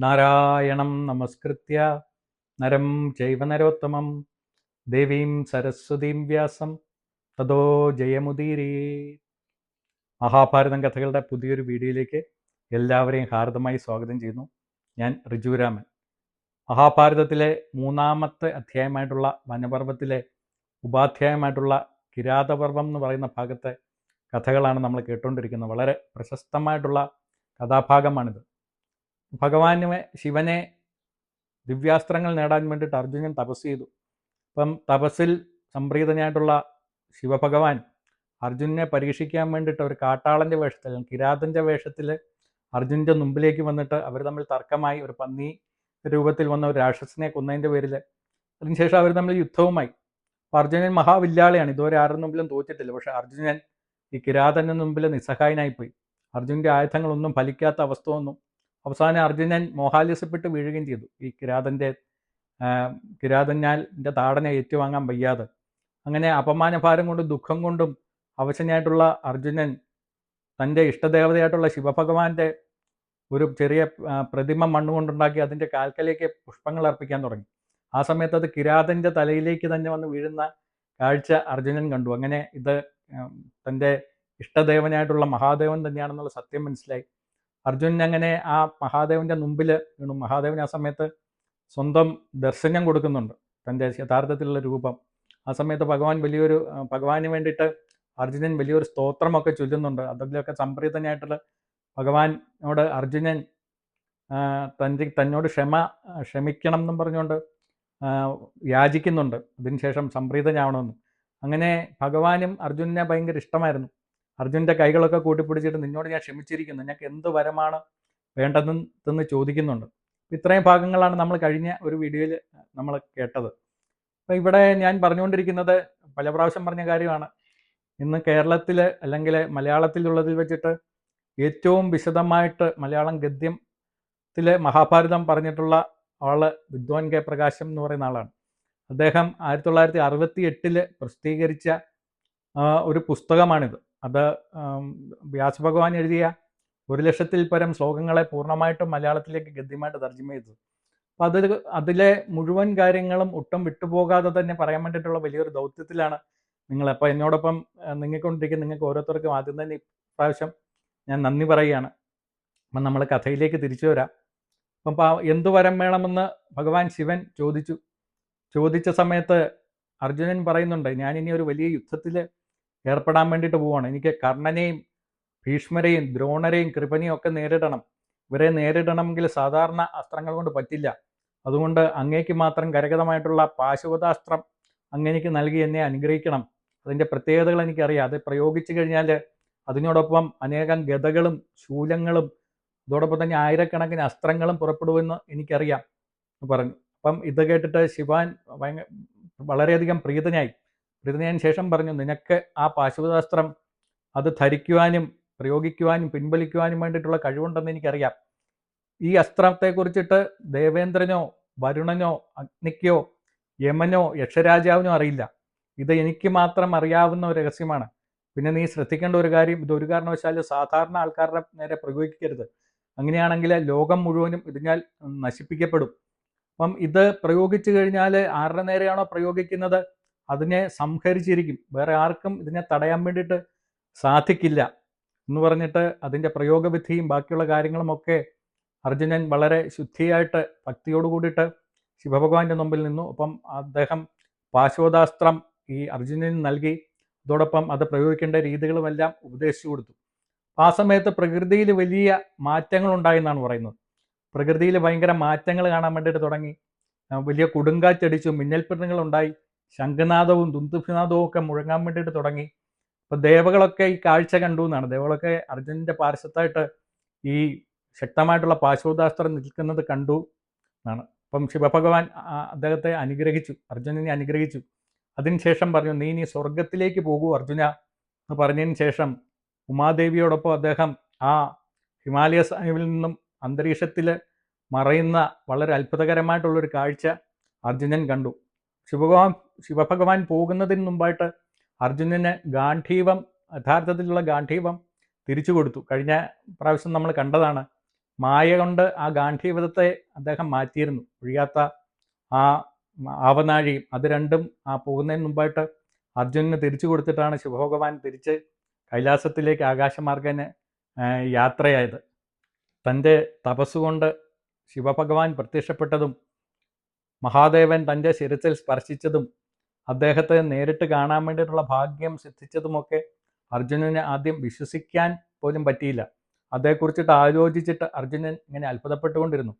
നാരായണം നമസ്കൃത്യ. നരം ചൈവ നരോത്തമം. ദേവീം സരസ്വതീം വ്യാസം. തതോ ജയമുദീരേ. മഹാഭാരതം കഥകളുടെ പുതിയൊരു വീഡിയോയിലേക്ക് എല്ലാവരെയും ഹാർദമായി സ്വാഗതം ചെയ്യുന്നു. ഞാൻ ഋജുരാമൻ മഹാഭാരതത്തിലെ മൂന്നാമത്തെ അധ്യായമായിട്ടുള്ള വനപർവത്തിലെ ഉപാധ്യായമായിട്ടുള്ള കിരാതപർവം എന്ന് പറയുന്ന ഭാഗത്തെ കഥകളാണ് നമ്മൾ കേട്ടുകൊണ്ടിരിക്കുന്നത് വളരെ പ്രശസ്തമായിട്ടുള്ള കഥാഭാഗമാണിത്. ഭഗവാനുമെ ശിവനെ ദിവ്യാസ്ത്രങ്ങൾ നേടാൻ വേണ്ടിയിട്ട് അർജുനൻ തപസ് ചെയ്തു. അപ്പം തപസ്സിൽ സംപ്രീതനായിട്ടുള്ള ശിവഭഗവാൻ അർജുനെ പരീക്ഷിക്കാൻ വേണ്ടിയിട്ട് ഒരു കാട്ടാളന്റെ വേഷത്തിൽ കിരാതന്റെ വേഷത്തിൽ അർജുനന്റെ മുമ്പിലേക്ക് വന്നിട്ട് അവർ തമ്മിൽ തർക്കമായി ഒരു പന്നി രൂപത്തിൽ വന്ന ഒരു രാക്ഷസനെ കൊന്നതിന്റെ പേരിൽ അതിനുശേഷം അവർ തമ്മിൽ യുദ്ധവുമായി. അർജുനൻ മഹാവില്ലാളിയാണ്. ഇതുവരെ ആരുടെ മുമ്പിലും തോറ്റിട്ടില്ല. പക്ഷേ അർജുനൻ ഈ കിരാതന്റെ മുമ്പിൽ നിസ്സഹായനായിപ്പോയി അർജുനന്റെ ആയുധങ്ങളൊന്നും ഫലിക്കാത്ത അവസ്ഥ വന്നു. അവസാനം അർജുനൻ മോഹാലിസപ്പെട്ട് വീഴുകയും ചെയ്തു. ഈ കിരാതന്റെ കിരാതഞ്ഞാലിന്റെ താടനെ ഏറ്റുവാങ്ങാൻ വയ്യാതെ. അങ്ങനെ അപമാനഭാരം കൊണ്ടും ദുഃഖം കൊണ്ടും അവശനായിട്ടുള്ള അർജുനൻ തന്റെ ഇഷ്ടദേവതയായിട്ടുള്ള ശിവഭഗവാന്റെ ഒരു ചെറിയ പ്രതിമ മണ്ണുകൊണ്ടുണ്ടാക്കി അതിന്റെ കാൽക്കലേക്ക് പുഷ്പങ്ങൾ അർപ്പിക്കാൻ തുടങ്ങി. ആ സമയത്ത് അത് കിരാതന്റെ തലയിലേക്ക് തന്നെ വന്ന് വീഴുന്ന കാഴ്ച അർജുനൻ കണ്ടു. അങ്ങനെ ഇത് തന്റെ ഇഷ്ടദേവനായിട്ടുള്ള മഹാദേവൻ തന്നെയാണെന്നുള്ള സത്യം മനസ്സിലായി. അർജുനൻ അങ്ങനെ ആ മഹാദേവന്റെ മുമ്പിൽ വീണു. മഹാദേവൻ ആ സമയത്ത് സ്വന്തം ദർശനം കൊടുക്കുന്നുണ്ട്. തന്റെ യഥാർത്ഥത്തിലുള്ള രൂപം. ആ സമയത്ത് ഭഗവാൻ വലിയൊരു ഭഗവാന് വേണ്ടിയിട്ട് അർജുനൻ വലിയൊരു സ്തോത്രമൊക്കെ ചൊല്ലുന്നുണ്ട്. അതിലൊക്കെ സംപ്രീതനായിട്ടുള്ള ഭഗവാനോട് അർജുനൻ തന്റെ തന്നോട് ക്ഷമ ക്ഷമിക്കണം എന്നും പറഞ്ഞുകൊണ്ട് യാചിക്കുന്നുണ്ട്. അതിനുശേഷം സംപ്രീതനാവണമെന്ന്. അങ്ങനെ ഭഗവാനും അർജുനനെ ഭയങ്കര ഇഷ്ടമായിരുന്നു. അർജുനന്റെ കൈകളൊക്കെ കൂട്ടിപ്പിടിച്ചിട്ട് നിന്നോട് ഞാൻ ക്ഷമിച്ചിരിക്കുന്നു. ഞങ്ങൾക്ക് എന്ത് വരമാണ് വേണ്ടതെന്ന് ചോദിക്കുന്നുണ്ട്. ഇത്രയും ഭാഗങ്ങളാണ് നമ്മൾ കഴിഞ്ഞ ഒരു വീഡിയോയിൽ നമ്മൾ കേട്ടത്. അപ്പോൾ ഇവിടെ ഞാൻ പറഞ്ഞുകൊണ്ടിരിക്കുന്നത് പല പ്രാവശ്യം പറഞ്ഞ കാര്യമാണ്. ഇന്ന് കേരളത്തിൽ അല്ലെങ്കിൽ മലയാളത്തിലുള്ളതിൽ വെച്ചിട്ട് ഏറ്റവും വിശദമായിട്ട് മലയാളം ഗദ്യത്തിൽ മഹാഭാരതം പറഞ്ഞിട്ടുള്ള ആൾ വിദ്വാൻ കെ പ്രകാശം എന്ന് പറയുന്ന ആളാണ്. അദ്ദേഹം ആയിരത്തി തൊള്ളായിരത്തി അറുപത്തി എട്ടിൽ പ്രസിദ്ധീകരിച്ച ഒരു പുസ്തകമാണിത്. അത് വ്യാസഭഗവാൻ എഴുതിയ ഒരു ലക്ഷത്തിൽ പരം ശ്ലോകങ്ങളെ പൂർണമായിട്ടും മലയാളത്തിലേക്ക് ഗദ്യമായിട്ട് തർജമ ചെയ്തത് അപ്പം അതിൽ അതിലെ മുഴുവൻ കാര്യങ്ങളും ഒട്ടും വിട്ടുപോകാതെ തന്നെ പറയാൻ വേണ്ടിയിട്ടുള്ള വലിയൊരു ദൗത്യത്തിലാണ് നിങ്ങൾ. അപ്പോൾ എന്നോടൊപ്പം ആ, നീങ്ങിക്കൊണ്ടിരിക്കുന്ന നിങ്ങൾക്ക് ഓരോരുത്തർക്കും ആദ്യം തന്നെ ഇപ്രാവശ്യം ഞാൻ നന്ദി പറയുകയാണ്. അപ്പം നമ്മൾ കഥയിലേക്ക് തിരിച്ചു വരാം. അപ്പം എന്തു വരം വേണമെന്ന് ഭഗവാൻ ശിവൻ ചോദിച്ചു. ചോദിച്ച സമയത്ത് അർജുനൻ പറയുന്നുണ്ട് ഞാൻ ഇനി ഒരു വലിയ യുദ്ധത്തിൽ ഏർപ്പെടാൻ വേണ്ടിയിട്ട് പോവാണ്. എനിക്ക് കർണനെയും ഭീഷ്മരെയും ദ്രോണരെയും കൃപനെയും ഒക്കെ നേരിടണം. ഇവരെ നേരിടണമെങ്കിൽ സാധാരണ അസ്ത്രങ്ങൾ കൊണ്ട് പറ്റില്ല. അതുകൊണ്ട് അങ്ങേക്ക് മാത്രം കരകതമായിട്ടുള്ള പാശുപതാസ്ത്രം അങ്ങനെക്ക് നൽകി എന്നെ അനുഗ്രഹിക്കണം. അതിന്റെ പ്രത്യേകതകൾ എനിക്കറിയാം. അത് പ്രയോഗിച്ചു കഴിഞ്ഞാൽ അതിനോടൊപ്പം അനേകം ഗതകളും ശൂലങ്ങളും അതോടൊപ്പം തന്നെ ആയിരക്കണക്കിന് അസ്ത്രങ്ങളും പുറപ്പെടുമെന്ന് എനിക്കറിയാം. പറഞ്ഞു. അപ്പം ഇത് കേട്ടിട്ട് ശിവാൻ ഭയങ്കര വളരെയധികം പ്രീതനായി. പ്രീതനായതിനു ശേഷം പറഞ്ഞു നിനക്ക് ആ പാശുപതാസ്ത്രം അത് ധരിക്കുവാനും പ്രയോഗിക്കുവാനും പിൻവലിക്കുവാനും വേണ്ടിയിട്ടുള്ള കഴിവുണ്ടെന്ന് എനിക്കറിയാം. ഈ അസ്ത്രത്തെക്കുറിച്ചിട്ട് ദേവേന്ദ്രനോ വരുണനോ അഗ്നിക്കോ യമനോ യക്ഷരാജാവിനോ അറിയില്ല. ഇത് എനിക്ക് മാത്രം അറിയാവുന്ന ഒരു രഹസ്യമാണ്. പിന്നെ നീ ശ്രദ്ധിക്കേണ്ട ഒരു കാര്യം ഇത് ഒരു കാരണവശാലും സാധാരണ ആൾക്കാരുടെ നേരെ പ്രയോഗിക്കരുത്. അങ്ങനെയാണെങ്കിൽ ലോകം മുഴുവനും ഇതിനാൽ നശിപ്പിക്കപ്പെടും. അപ്പം ഇത് പ്രയോഗിച്ചു കഴിഞ്ഞാൽ ആരുടെ നേരെയാണോ പ്രയോഗിക്കുന്നത്? അതിനെ സംഹരിച്ചിരിക്കും. വേറെ ആർക്കും ഇതിനെ തടയാൻ വേണ്ടിയിട്ട് സാധിക്കില്ല എന്ന് പറഞ്ഞിട്ട് അതിന്റെ പ്രയോഗവിധിയും ബാക്കിയുള്ള കാര്യങ്ങളുമൊക്കെ അർജുനൻ വളരെ ശുദ്ധിയായിട്ട് ഭക്തിയോട് കൂടിയിട്ട് ശിവഭഗവാന്റെ മുമ്പിൽ നിന്നു. അപ്പം അദ്ദേഹം പാശോദാസ്ത്രം ഈ അർജുനന് നൽകി. അതോടൊപ്പം അത് പ്രയോഗിക്കേണ്ട രീതികളുമെല്ലാം ഉപദേശിച്ചു കൊടുത്തു. ആ സമയത്ത് പ്രകൃതിയിൽ വലിയ മാറ്റങ്ങൾ ഉണ്ടായെന്നാണ് പറയുന്നത്. പ്രകൃതിയിൽ ഭയങ്കര മാറ്റങ്ങൾ കാണാൻ വേണ്ടിയിട്ട് തുടങ്ങി. വലിയ കൊടുങ്കാറ്റടിച്ചു മിന്നൽപ്പിണങ്ങൾ ഉണ്ടായി. ശംഖനാദവും ദുന്ദുഭിനാഥവും ഒക്കെ മുഴങ്ങാൻ വേണ്ടിയിട്ട് തുടങ്ങി. അപ്പൊ ദേവകളൊക്കെ ഈ കാഴ്ച കണ്ടു എന്നാണ്. ദേവകളൊക്കെ അർജുനന്റെ പാർശ്വത്തായിട്ട് ഈ ശക്തമായിട്ടുള്ള പാശുപതാസ്ത്രം നിൽക്കുന്നത് കണ്ടു എന്നാണ്. അപ്പം ശിവഭഗവാൻ അദ്ദേഹത്തെ അനുഗ്രഹിച്ചു. അർജുനനെ അനുഗ്രഹിച്ചു. അതിനുശേഷം പറഞ്ഞു നീ നീ സ്വർഗത്തിലേക്ക് പോകൂ അർജുന എന്ന് പറഞ്ഞതിന് ശേഷം ഉമാദേവിയോടൊപ്പം അദ്ദേഹം ആ ഹിമാലയ സാഹിബിൽ നിന്നും അന്തരീക്ഷത്തിൽ മറയുന്ന വളരെ അത്ഭുതകരമായിട്ടുള്ളൊരു കാഴ്ച അർജുനൻ കണ്ടു. ശിവഭഗവാൻ ശിവഭഗവാൻ പോകുന്നതിന് മുമ്പായിട്ട് അർജുനന് ഗാന്ധീവം യഥാർത്ഥത്തിലുള്ള ഗാന്ധീവം തിരിച്ചു കൊടുത്തു. കഴിഞ്ഞ പ്രാവശ്യം നമ്മൾ കണ്ടതാണ്. മായ കൊണ്ട് ആ ഗാന്ഠീവതത്തെ അദ്ദേഹം മാറ്റിയിരുന്നു. ഒഴിയാത്ത ആ ആവനാഴിയും അത് രണ്ടും ആ പോകുന്നതിന് മുമ്പായിട്ട് അർജുനന് തിരിച്ചു കൊടുത്തിട്ടാണ് ശിവഭഗവാൻ തിരിച്ച് കൈലാസത്തിലേക്ക് ആകാശമാർഗന് യാത്രയായത്. തന്റെ തപസ്സുകൊണ്ട് ശിവഭഗവാൻ പ്രത്യക്ഷപ്പെട്ടതും മഹാദേവൻ തന്റെ ശിരസിൽ സ്പർശിച്ചതും അദ്ദേഹത്തെ നേരിട്ട് കാണാൻ വേണ്ടിയിട്ടുള്ള ഭാഗ്യം സിദ്ധിച്ചതുമൊക്കെ അർജുനന് ആദ്യം വിശ്വസിക്കാൻ പോലും പറ്റിയില്ല. അതേക്കുറിച്ചിട്ട് ആലോചിച്ചിട്ട് അർജുനൻ ഇങ്ങനെ അത്ഭുതപ്പെട്ടുകൊണ്ടിരുന്നു.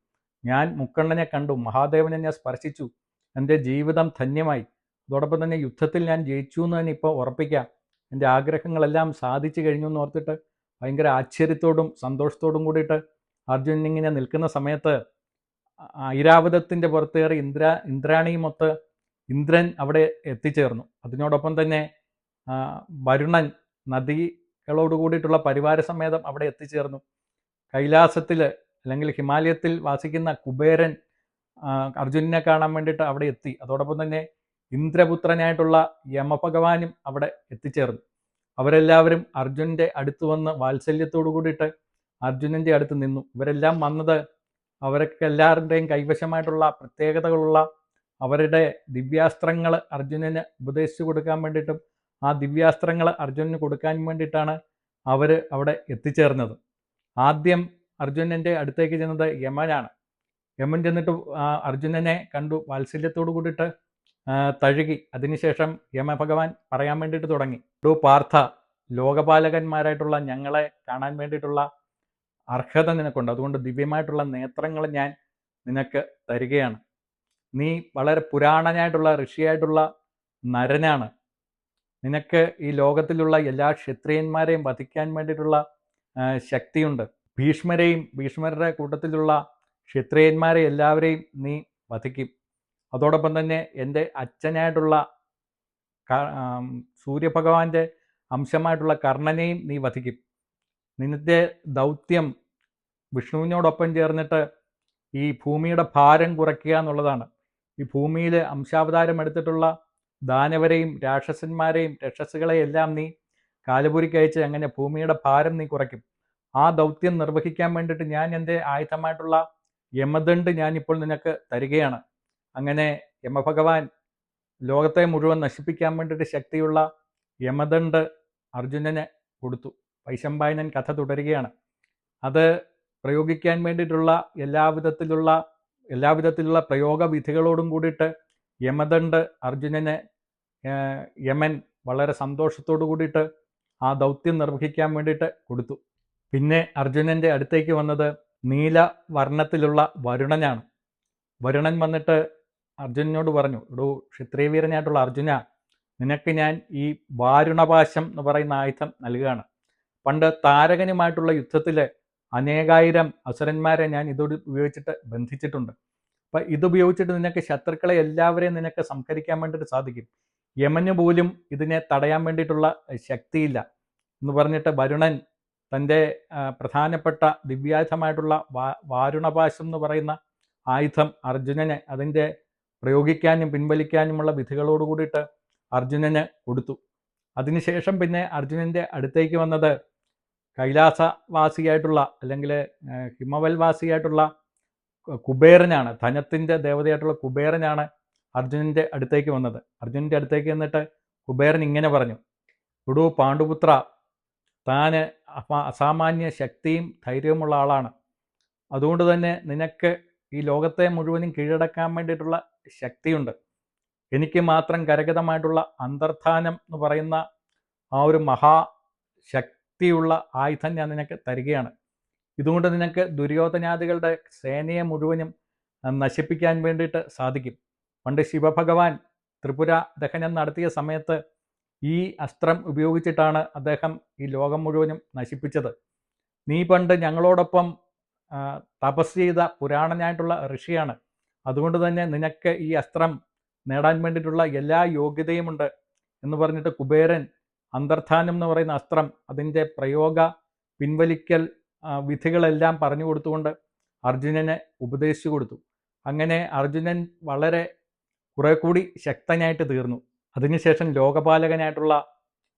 ഞാൻ മുക്കണ്ണനെ കണ്ടു മഹാദേവനെ ഞാൻ സ്പർശിച്ചു എന്റെ ജീവിതം ധന്യമായി. അതോടൊപ്പം തന്നെ യുദ്ധത്തിൽ ഞാൻ ജയിച്ചു എന്ന് തന്നെ ഇപ്പോൾ ഉറപ്പിക്കാം. എന്റെ ആഗ്രഹങ്ങളെല്ലാം സാധിച്ചു കഴിഞ്ഞു എന്ന് ഓർത്തിട്ട് ഭയങ്കര ആശ്ചര്യത്തോടും സന്തോഷത്തോടും കൂടിയിട്ട് അർജുനൻ ഇങ്ങനെ നിൽക്കുന്ന സമയത്ത് ഐരാവതത്തിന്റെ പുറത്തേറി ഇന്ദ്ര ഇന്ദ്രാണിയുമൊത്ത് ഇന്ദ്രൻ അവിടെ എത്തിച്ചേർന്നു. അതിനോടൊപ്പം തന്നെ വരുണൻ നദികളോട് കൂടിയിട്ടുള്ള പരിവാര സമേതം അവിടെ എത്തിച്ചേർന്നു. കൈലാസത്തിൽ അല്ലെങ്കിൽ ഹിമാലയത്തിൽ വാസിക്കുന്ന കുബേരൻ അർജുനനെ കാണാൻ വേണ്ടിയിട്ട് അവിടെ എത്തി. അതോടൊപ്പം തന്നെ ഇന്ദ്രപുത്രനായിട്ടുള്ള യമഭഗവാനും അവിടെ എത്തിച്ചേർന്നു. അവരെല്ലാവരും അർജുനന്റെ അടുത്ത് വന്ന് വാത്സല്യത്തോടു കൂടിയിട്ട് അർജുനന്റെ അടുത്ത് നിന്നു. ഇവരെല്ലാം വന്നത് അവരൊക്കെ എല്ലാവരുടെയും കൈവശമായിട്ടുള്ള പ്രത്യേകതകളുള്ള അവരുടെ ദിവ്യാസ്ത്രങ്ങൾ അർജുനന് ഉപദേശിച്ചു കൊടുക്കാൻ വേണ്ടിയിട്ടും ആ ദിവ്യാസ്ത്രങ്ങൾ അർജുനന് കൊടുക്കാൻ വേണ്ടിയിട്ടാണ് അവർ അവിടെ എത്തിച്ചേർന്നത്. ആദ്യം അർജുനന്റെ അടുത്തേക്ക് ചെന്നത് യമനാണ്. യമൻ ചെന്നിട്ട് അർജുനനെ കണ്ടു. വാത്സല്യത്തോടു കൂടിയിട്ട് തഴുകി. അതിനുശേഷം യമഭഗവാൻ പറയാൻ വേണ്ടിയിട്ട് തുടങ്ങി. ഒരു പാർത്ഥ ലോകപാലകന്മാരായിട്ടുള്ള ഞങ്ങളെ കാണാൻ വേണ്ടിയിട്ടുള്ള അർഹത നിനക്കുണ്ട്. അതുകൊണ്ട് ദിവ്യമായിട്ടുള്ള നേത്രങ്ങൾ ഞാൻ നിനക്ക് തരികയാണ്. നീ വളരെ പുരാണനായിട്ടുള്ള ഋഷിയായിട്ടുള്ള നരനാണ്. നിനക്ക് ഈ ലോകത്തിലുള്ള എല്ലാ ക്ഷത്രിയന്മാരെയും വധിക്കാൻ വേണ്ടിയിട്ടുള്ള ശക്തിയുണ്ട്. ഭീഷ്മരെയും ഭീഷ്മരുടെ കൂട്ടത്തിലുള്ള ക്ഷത്രിയന്മാരെ എല്ലാവരെയും നീ വധിക്കും. അതോടൊപ്പം തന്നെ എന്റെ അച്ഛനായിട്ടുള്ള സൂര്യഭഗവാന്റെ അംശമായിട്ടുള്ള കർണനെയും നീ വധിക്കും. നിന്റെ ദൗത്യം വിഷ്ണുവിനോടൊപ്പം ചേർന്നിട്ട് ഈ ഭൂമിയുടെ ഭാരം കുറയ്ക്കുക എന്നുള്ളതാണ്. ഈ ഭൂമിയിൽ അംശാവതാരം എടുത്തിട്ടുള്ള ദാനവരെയും രാക്ഷസന്മാരെയും രക്ഷസുകളെയും എല്ലാം നീ കാലപുരിക്കയച്ച് അങ്ങനെ ഭൂമിയുടെ ഭാരം നീ കുറയ്ക്കും. ആ ദൗത്യം നിർവഹിക്കാൻ വേണ്ടിയിട്ട് ഞാൻ എന്റെ ആയുധമായിട്ടുള്ള യമദണ്ഡ് ഞാനിപ്പോൾ നിനക്ക് തരികയാണ്. അങ്ങനെ യമഭഗവാൻ ലോകത്തെ മുഴുവൻ നശിപ്പിക്കാൻ വേണ്ടിയിട്ട് ശക്തിയുള്ള യമദണ്ഡ് അർജുനന് കൊടുത്തു. വൈശമ്പായനൻ കഥ തുടരുകയാണ്. അത് പ്രയോഗിക്കാൻ വേണ്ടിയിട്ടുള്ള എല്ലാവിധത്തിലുള്ള എല്ലാവിധത്തിലുള്ള പ്രയോഗവിധികളോടും കൂടിയിട്ട് യമദണ്ഡ് അർജുനന് യമൻ വളരെ സന്തോഷത്തോടു കൂടിയിട്ട് ആ ദൗത്യം നിർവഹിക്കാൻ വേണ്ടിയിട്ട് കൊടുത്തു. പിന്നെ അർജുനന്റെ അടുത്തേക്ക് വന്നത് നീല വർണത്തിലുള്ള വരുണനാണ്. വരുണൻ വന്നിട്ട് അർജുനനോട് പറഞ്ഞു ഒരു ക്ഷത്രിയവീരനായിട്ടുള്ള അർജുന നിനക്ക് ഞാൻ ഈ വാരുണപാശം എന്ന് പറയുന്ന ആയുധം നൽകുകയാണ്. പണ്ട് താരകനുമായിട്ടുള്ള യുദ്ധത്തിൽ അനേകായിരം അസുരന്മാരെ ഞാൻ ഇതോട് ഉപയോഗിച്ചിട്ട് ബന്ധിച്ചിട്ടുണ്ട്. അപ്പൊ ഇത് ഉപയോഗിച്ചിട്ട് നിനക്ക് ശത്രുക്കളെ എല്ലാവരെയും നിനക്ക് സംഹരിക്കാൻ വേണ്ടിയിട്ട് സാധിക്കും. യമന് പോലും ഇതിനെ തടയാൻ വേണ്ടിയിട്ടുള്ള ശക്തിയില്ല എന്ന് പറഞ്ഞിട്ട് വരുണൻ തന്റെ പ്രധാനപ്പെട്ട ദിവ്യായുധമായിട്ടുള്ള വാ വാരുണപാശം എന്ന് പറയുന്ന ആയുധം അർജുനനെ അതിന്റെ പ്രയോഗിക്കാനും പിൻവലിക്കാനുമുള്ള വിധികളോട് കൂടിയിട്ട് അർജുനന് കൊടുത്തു. അതിനുശേഷം പിന്നെ അർജുനന്റെ അടുത്തേക്ക് വന്നത് കൈലാസവാസിയായിട്ടുള്ള അല്ലെങ്കിൽ ഹിമവൽവാസിയായിട്ടുള്ള കുബേരനാണ് ധനത്തിന്റെ ദേവതയായിട്ടുള്ള കുബേരനാണ് അർജുനന്റെ അടുത്തേക്ക് വന്നത്. അർജുനന്റെ അടുത്തേക്ക് വന്നിട്ട് കുബേരൻ ഇങ്ങനെ പറഞ്ഞു ഉടു പാണ്ഡുപുത്ര താൻ അസാമാന്യ ശക്തിയും ധൈര്യവുമുള്ള ആളാണ്. അതുകൊണ്ട് തന്നെ നിനക്ക് ഈ ലോകത്തെ മുഴുവനും കീഴടക്കാൻ വേണ്ടിയിട്ടുള്ള ശക്തിയുണ്ട്. എനിക്ക് മാത്രം കരഗതമായിട്ടുള്ള അന്തർധാനം എന്ന് പറയുന്ന ആ ഒരു മഹാശക്തിയുള്ള ആയുധം ഞാൻ നിനക്ക് തരികയാണ്. ഇതുകൊണ്ട് നിനക്ക് ദുര്യോധനാദികളുടെ സേനയെ മുഴുവനും നശിപ്പിക്കാൻ വേണ്ടിയിട്ട് സാധിക്കും. പണ്ട് ശിവഭഗവാൻ ത്രിപുര ദഹനം നടത്തിയ സമയത്ത് ഈ അസ്ത്രം ഉപയോഗിച്ചിട്ടാണ് അദ്ദേഹം ഈ ലോകം മുഴുവനും നശിപ്പിച്ചത്. നീ പണ്ട് ഞങ്ങളോടൊപ്പം തപസ് ചെയ്ത പുരാണനായിട്ടുള്ള ഋഷിയാണ്. അതുകൊണ്ട് തന്നെ നിനക്ക് ഈ അസ്ത്രം നേടാൻ വേണ്ടിയിട്ടുള്ള എല്ലാ യോഗ്യതയുമുണ്ട് എന്ന് പറഞ്ഞിട്ട് കുബേരൻ അന്തർധാനം എന്ന് പറയുന്ന അസ്ത്രം അതിന്റെ പ്രയോഗ പിൻവലിക്കൽ വിധികളെല്ലാം പറഞ്ഞു കൊടുത്തുകൊണ്ട് അർജുനനെ ഉപദേശിച്ചു കൊടുത്തു. അങ്ങനെ അർജുനൻ വളരെ കുറെ കൂടി ശക്തനായിട്ട് തീർന്നു. അതിനുശേഷം ലോകപാലകനായിട്ടുള്ള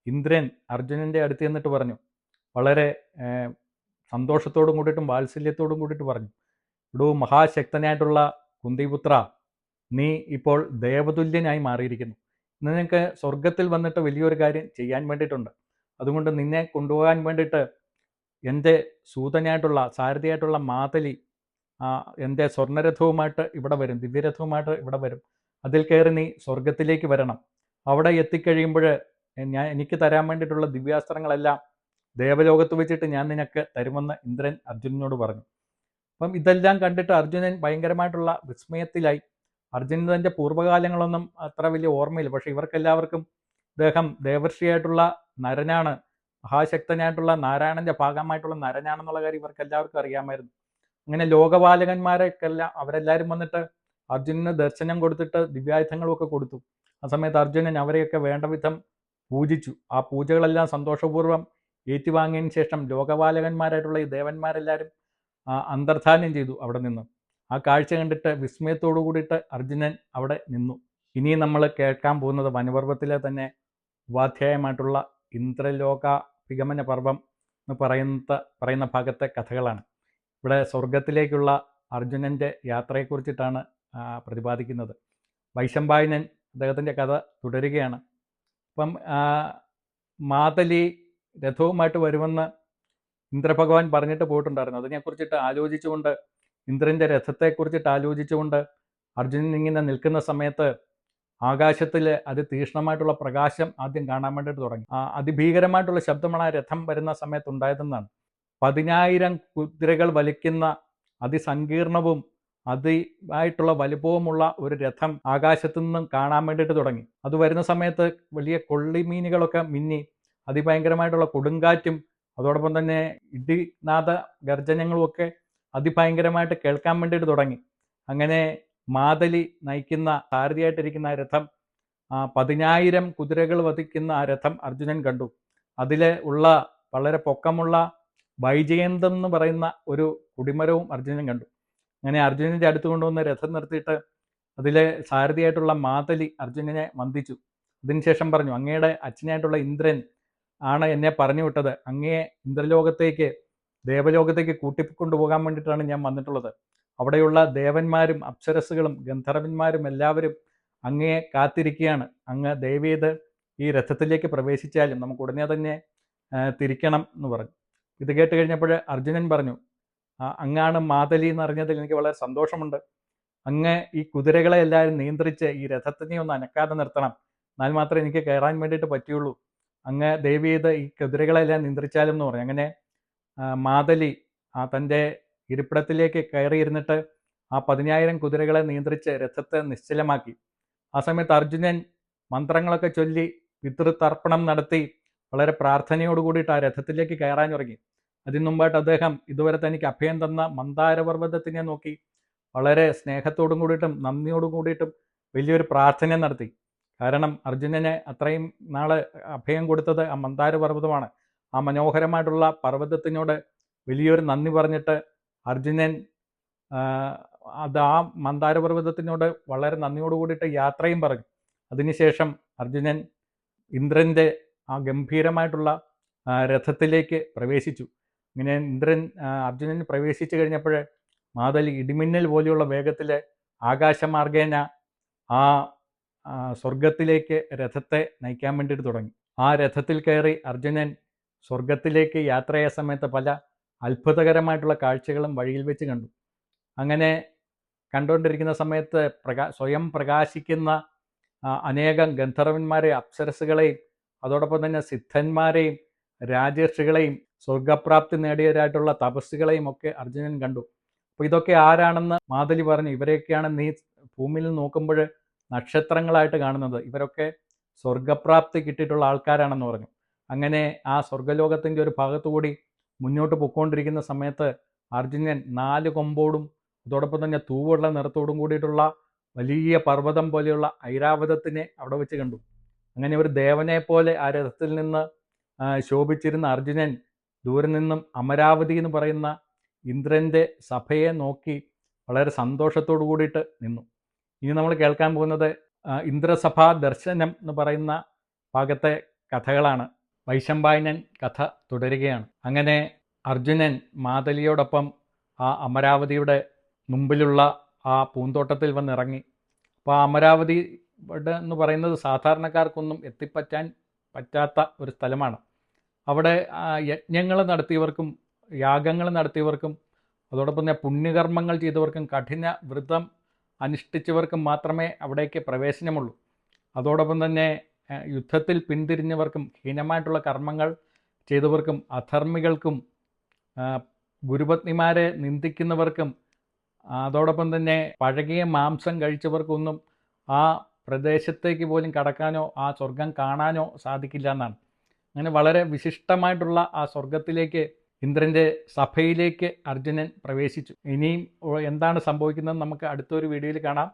ഇന്ദ്രൻ അർജുനന്റെ അടുത്ത് ചെന്നിട്ട് പറഞ്ഞു. വളരെ സന്തോഷത്തോടും കൂടിയിട്ടും വാത്സല്യത്തോടും കൂടിയിട്ട് പറഞ്ഞു. ഇടൂ മഹാശക്തനായിട്ടുള്ള കുന്തിപുത്ര നീ ഇപ്പോൾ ദേവതുല്യനായി മാറിയിരിക്കുന്നു. നിനക്ക് സ്വർഗത്തിൽ വന്നിട്ട് വലിയൊരു കാര്യം ചെയ്യാൻ വേണ്ടിയിട്ടുണ്ട്. അതുകൊണ്ട് നിന്നെ കൊണ്ടുപോകാൻ വേണ്ടിയിട്ട് എന്റെ സൂതനായിട്ടുള്ള സാരഥിയായിട്ടുള്ള മാതലി എന്റെ സ്വർണരഥവുമായിട്ട് ഇവിടെ വരും ദിവ്യരഥവുമായിട്ട് ഇവിടെ വരും. അതിൽ കയറി നീ സ്വർഗത്തിലേക്ക് വരണം. അവിടെ എത്തിക്കഴിയുമ്പോൾ ഞാൻ എനിക്ക് തരാൻ വേണ്ടിയിട്ടുള്ള ദിവ്യാസ്ത്രങ്ങളെല്ലാം ദേവലോകത്ത് വെച്ചിട്ട് ഞാൻ നിനക്ക് തരുമെന്ന് ഇന്ദ്രൻ അർജുനനോട് പറഞ്ഞു. അപ്പം ഇതെല്ലാം കണ്ടിട്ട് അർജുനൻ ഭയങ്കരമായിട്ടുള്ള വിസ്മയത്തിലായി. അർജുനൻ തന്റെ പൂർവകാലങ്ങളൊന്നും അത്ര വലിയ ഓർമ്മയില്ല. പക്ഷേ ഇവർക്കെല്ലാവർക്കും ഇദ്ദേഹം ദേവർഷിയായിട്ടുള്ള നരനാണ് മഹാശക്തനായിട്ടുള്ള നാരായണന്റെ ഭാഗമായിട്ടുള്ള നരനാണെന്നുള്ള കാര്യം ഇവർക്ക് എല്ലാവർക്കും അറിയാമായിരുന്നു. അങ്ങനെ ലോകപാലകന്മാരെക്കെല്ലാം അവരെല്ലാവരും വന്നിട്ട് അർജുനന് ദർശനം കൊടുത്തിട്ട് ദിവ്യായുധങ്ങളൊക്കെ കൊടുത്തു. ആ സമയത്ത് അർജുനൻ അവരെയൊക്കെ വേണ്ട വിധം പൂജിച്ചു. ആ പൂജകളെല്ലാം സന്തോഷപൂർവം ഏറ്റുവാങ്ങിയതിന് ശേഷം ലോകപാലകന്മാരായിട്ടുള്ള ഈ ദേവന്മാരെല്ലാവരും അന്തർധാനം ചെയ്തു അവിടെ നിന്ന് ആ കാഴ്ച കണ്ടിട്ട് വിസ്മയത്തോടു കൂടിയിട്ട് അർജുനൻ അവിടെ നിന്നു. ഇനി നമ്മൾ കേൾക്കാൻ പോകുന്നത് വനപർവത്തിലെ തന്നെ ഉപാധ്യായമായിട്ടുള്ള ഇന്ദ്രലോക വിഗമന പർവം എന്ന് പറയുന്ന പറയുന്ന ഭാഗത്തെ കഥകളാണ്. ഇവിടെ സ്വർഗത്തിലേക്കുള്ള അർജുനന്റെ യാത്രയെക്കുറിച്ചിട്ടാണ് പ്രതിപാദിക്കുന്നത്. വൈശമ്പായനൻ അദ്ദേഹത്തിന്റെ കഥ തുടരുകയാണ്. അപ്പം മാതലി രഥവുമായിട്ട് വരുമെന്ന് ഇന്ദ്രഭഗവാൻ പറഞ്ഞിട്ട് പോയിട്ടുണ്ടായിരുന്നു. അതിനെക്കുറിച്ചിട്ട് ആലോചിച്ചുകൊണ്ട് ഇന്ദ്രന്റെ രഥത്തെക്കുറിച്ചിട്ട് ആലോചിച്ചുകൊണ്ട് അർജുനൻ ഇങ്ങനെ നിൽക്കുന്ന സമയത്ത് ആകാശത്തിൽ അതിതീക്ഷ്ണമായിട്ടുള്ള പ്രകാശം ആദ്യം കാണാൻ വേണ്ടിയിട്ട് തുടങ്ങി. ആ അതിഭീകരമായിട്ടുള്ള ശബ്ദമാണ് ആ രഥം വരുന്ന സമയത്ത് ഉണ്ടായതെന്നാണ്. പതിനായിരം കുതിരകൾ വലിക്കുന്ന അതിസങ്കീർണവും അതിയായിട്ടുള്ള വലുപ്പവുമുള്ള ഒരു രഥം ആകാശത്തു നിന്നും കാണാൻ വേണ്ടിയിട്ട് തുടങ്ങി. അത് വരുന്ന സമയത്ത് വലിയ കൊള്ളിമീനുകളൊക്കെ മിന്നി അതിഭയങ്കരമായിട്ടുള്ള കൊടുങ്കാറ്റും അതോടൊപ്പം തന്നെ ഇടിനാഥ ഗർജനങ്ങളും ഗർജനങ്ങളുമൊക്കെ അതിഭയങ്കരമായിട്ട് കേൾക്കാൻ വേണ്ടിയിട്ട് തുടങ്ങി. അങ്ങനെ മാതലി നയിക്കുന്ന സാരഥിയായിട്ടിരിക്കുന്ന രഥം പതിനായിരം കുതിരകൾ വധിക്കുന്ന ആ രഥം അർജുനൻ കണ്ടു. അതിൽ ഉള്ള വളരെ പൊക്കമുള്ള വൈജയന്തം എന്ന് പറയുന്ന ഒരു കുടിമരവും അർജുനൻ കണ്ടു. അങ്ങനെ അർജുനന്റെ അടുത്ത് കൊണ്ടുവന്ന രഥം നിർത്തിയിട്ട് അതിലെ സാരഥിയായിട്ടുള്ള മാതലി അർജുനനെ വന്ദിച്ചു. അതിനുശേഷം പറഞ്ഞു അങ്ങയുടെ അച്ഛനായിട്ടുള്ള ഇന്ദ്രൻ ആണ് എന്നെ പറഞ്ഞു വിട്ടത്. അങ്ങയെ ഇന്ദ്രലോകത്തേക്ക് ദേവലോകത്തേക്ക് കൂട്ടിക്കൊണ്ടുപോകാൻ വേണ്ടിയിട്ടാണ് ഞാൻ വന്നിട്ടുള്ളത്. അവിടെയുള്ള ദേവന്മാരും അപ്സരസുകളും ഗന്ധർവന്മാരും എല്ലാവരും അങ്ങയെ കാത്തിരിക്കുകയാണ് അങ്ങ് ദേവീത് ഈ രഥത്തിലേക്ക് പ്രവേശിച്ചാലും നമുക്ക് ഉടനെ തന്നെ തിരിക്കണം എന്ന് പറഞ്ഞു. ഇത് കേട്ട് കഴിഞ്ഞപ്പോൾ അർജുനൻ പറഞ്ഞു അങ്ങാണ് മാതലി എന്ന് അറിഞ്ഞതിൽ എനിക്ക് വളരെ സന്തോഷമുണ്ട്. അങ്ങ് ഈ കുതിരകളെ എല്ലാവരും നിയന്ത്രിച്ച് ഈ രഥത്തിനെ ഒന്ന് അനക്കാതെ നിർത്തണം. എന്നാൽ മാത്രമേ എനിക്ക് കയറാൻ വേണ്ടിയിട്ട് പറ്റുള്ളൂ. അങ്ങ് ദയവ് ചെയ്ത് ഈ കുതിരകളെല്ലാം നിയന്ത്രിച്ചാലും എന്ന് പറഞ്ഞു. അങ്ങനെ മാതലി ആ തന്റെ ഇരിപ്പിടത്തിലേക്ക് കയറിയിരുന്നിട്ട് ആ പതിനായിരം കുതിരകളെ നിയന്ത്രിച്ച് രഥത്തെ നിശ്ചലമാക്കി. ആ സമയത്ത് അർജുനൻ മന്ത്രങ്ങളൊക്കെ ചൊല്ലി പിതൃതർപ്പണം നടത്തി വളരെ പ്രാർത്ഥനയോടുകൂടിയിട്ട് ആ രഥത്തിലേക്ക് കയറാൻ തുടങ്ങി. അതിനു മുമ്പായിട്ട് അദ്ദേഹം ഇതുവരെ തനിക്ക് അഭയം തന്ന മന്ദാരപർവതത്തിനെ നോക്കി വളരെ സ്നേഹത്തോടും കൂടിയിട്ടും നന്ദിയോടും കൂടിയിട്ടും വലിയൊരു പ്രാർത്ഥന നടത്തി. കാരണം അർജുനനെ അത്രയും നാൾ അഭയം കൊടുത്തത് ആ മന്ദാര പർവതമാണ് ആ മനോഹരമായിട്ടുള്ള പർവതത്തിനോട് വലിയൊരു നന്ദി പറഞ്ഞിട്ട് അർജുനൻ അത് ആ മന്ദാര പർവതത്തിനോട് വളരെ നന്ദിയോട് കൂടിയിട്ട് യാത്രയും പറഞ്ഞു. അതിനുശേഷം അർജുനൻ ഇന്ദ്രന്റെ ആ ഗംഭീരമായിട്ടുള്ള രഥത്തിലേക്ക് പ്രവേശിച്ചു. ഇങ്ങനെ ഇന്ദ്രൻ അർജുനൻ പ്രവേശിച്ചു കഴിഞ്ഞപ്പോൾ മാതലി ഇടിമിന്നൽ പോലെയുള്ള വേഗത്തിൽ ആകാശമാർഗേന ആ, സ്വർഗത്തിലേക്ക് രഥത്തെ നയിക്കാൻ വേണ്ടിയിട്ട് തുടങ്ങി. ആ രഥത്തിൽ കയറി അർജുനൻ സ്വർഗത്തിലേക്ക് യാത്രയായ സമയത്ത് പല അത്ഭുതകരമായിട്ടുള്ള കാഴ്ചകളും വഴിയിൽ വെച്ച് കണ്ടു. അങ്ങനെ കണ്ടുകൊണ്ടിരിക്കുന്ന സമയത്ത് പ്രകാ സ്വയം പ്രകാശിക്കുന്ന അനേകം ഗന്ധർവന്മാരെ അപ്സരസുകളെയും അതോടൊപ്പം തന്നെ സിദ്ധന്മാരെയും രാജർഷികളെയും സ്വർഗപ്രാപ്തി നേടിയവരായിട്ടുള്ള തപസ്സുകളെയും ഒക്കെ അർജുനൻ കണ്ടു. അപ്പോൾ ഇതൊക്കെ ആരാണെന്ന് മാതലി പറഞ്ഞു. ഇവരെയൊക്കെയാണ് നീ ഭൂമിയിൽ നോക്കുമ്പോൾ നക്ഷത്രങ്ങളായിട്ട് കാണുന്നത്. ഇവരൊക്കെ സ്വർഗപ്രാപ്തി കിട്ടിയിട്ടുള്ള ആൾക്കാരാണെന്ന് പറഞ്ഞു. അങ്ങനെ ആ സ്വർഗലോകത്തിന്റെ ഒരു ഭാഗത്തുകൂടി മുന്നോട്ട് പൊയ്ക്കൊണ്ടിരിക്കുന്ന സമയത്ത് അർജുനൻ നാല് കൊമ്പോടും അതോടൊപ്പം തന്നെ തൂവുള്ള നിറത്തോടും കൂടിയിട്ടുള്ള വലിയ പർവതം പോലെയുള്ള ഐരാവതത്തിനെ അവിടെ വെച്ച് കണ്ടു. അങ്ങനെ ഒരു ദേവനെ പോലെ ആ രഥത്തിൽ നിന്ന് ശോഭിച്ചിരുന്ന അർജുനൻ ദൂരെ നിന്നും അമരാവതി എന്ന് പറയുന്ന ഇന്ദ്രന്റെ സഭയെ നോക്കി വളരെ സന്തോഷത്തോടു കൂടിയിട്ട് നിന്നു. ഇനി നമ്മൾ കേൾക്കാൻ പോകുന്നത് ഇന്ദ്രസഭാ ദർശനം എന്ന് പറയുന്ന ഭാഗത്തെ കഥകളാണ്. വൈശമ്പായനൻ കഥ തുടരുകയാണ്. അങ്ങനെ അർജുനൻ മാതലിയോടൊപ്പം ആ അമരാവതിയുടെ മുമ്പിലുള്ള ആ പൂന്തോട്ടത്തിൽ വന്നിറങ്ങി. അപ്പോൾ ആ അമരാവതി ഇവിടെ എന്ന് പറയുന്നത് സാധാരണക്കാർക്കൊന്നും എത്തിപ്പറ്റാൻ പറ്റാത്ത ഒരു സ്ഥലമാണ്. അവിടെ യജ്ഞങ്ങൾ നടത്തിയവർക്കും യാഗങ്ങൾ നടത്തിയവർക്കും അതോടൊപ്പം തന്നെ പുണ്യകർമ്മങ്ങൾ ചെയ്തവർക്കും കഠിന വ്രതം അനുഷ്ഠിച്ചവർക്കും മാത്രമേ അവിടേക്ക് പ്രവേശനമുള്ളൂ. അതോടൊപ്പം തന്നെ യുദ്ധത്തിൽ പിന്തിരിഞ്ഞവർക്കും ഹീനമായിട്ടുള്ള കർമ്മങ്ങൾ ചെയ്തവർക്കും അധർമ്മികൾക്കും ഗുരുപത്നിമാരെ നിന്ദിക്കുന്നവർക്കും അതോടൊപ്പം തന്നെ പഴകിയ മാംസം കഴിച്ചവർക്കൊന്നും ആ പ്രദേശത്തേക്ക് പോലും കടക്കാനോ ആ സ്വർഗം കാണാനോ സാധിക്കില്ല എന്നാണ്. അങ്ങനെ വളരെ വിശിഷ്ടമായിട്ടുള്ള ആ സ്വർഗത്തിലേക്ക് ഇന്ദ്രന്റെ സഭയിലേക്ക് അർജുനൻ പ്രവേശിച്ചു. ഇനിയും എന്താണ് സംഭവിക്കുന്നത് നമുക്ക് അടുത്തൊരു വീഡിയോയിൽ കാണാം.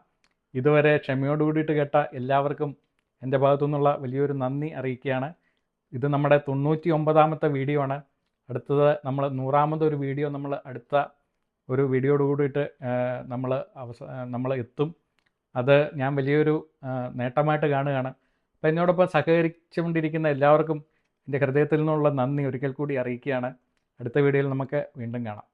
ഇതുവരെ ക്ഷമയോട് കൂടിയിട്ട് കേട്ട എല്ലാവർക്കും എന്റെ ഭാഗത്തു നിന്നുള്ള വലിയൊരു നന്ദി അറിയിക്കുകയാണ്. ഇത് നമ്മുടെ തൊണ്ണൂറ്റി ഒമ്പതാമത്തെ വീഡിയോ ആണ്. അടുത്തത് നമ്മൾ നൂറാമതൊരു വീഡിയോ നമ്മൾ അടുത്ത ഒരു വീഡിയോയോട് കൂടിയിട്ട് നമ്മൾ അവസ നമ്മൾ എത്തും. അത് ഞാൻ വലിയൊരു നേട്ടമായിട്ട് കാണുകയാണ്. അപ്പോൾ എന്നോടൊപ്പം സഹകരിച്ചുകൊണ്ടിരിക്കുന്ന എല്ലാവർക്കും എന്റെ ഹൃദയത്തിൽ നിന്നുള്ള നന്ദി ഒരിക്കൽ കൂടി അറിയിക്കുകയാണ്. അടുത്ത വീഡിയോയിൽ നമുക്ക് വീണ്ടും കാണാം.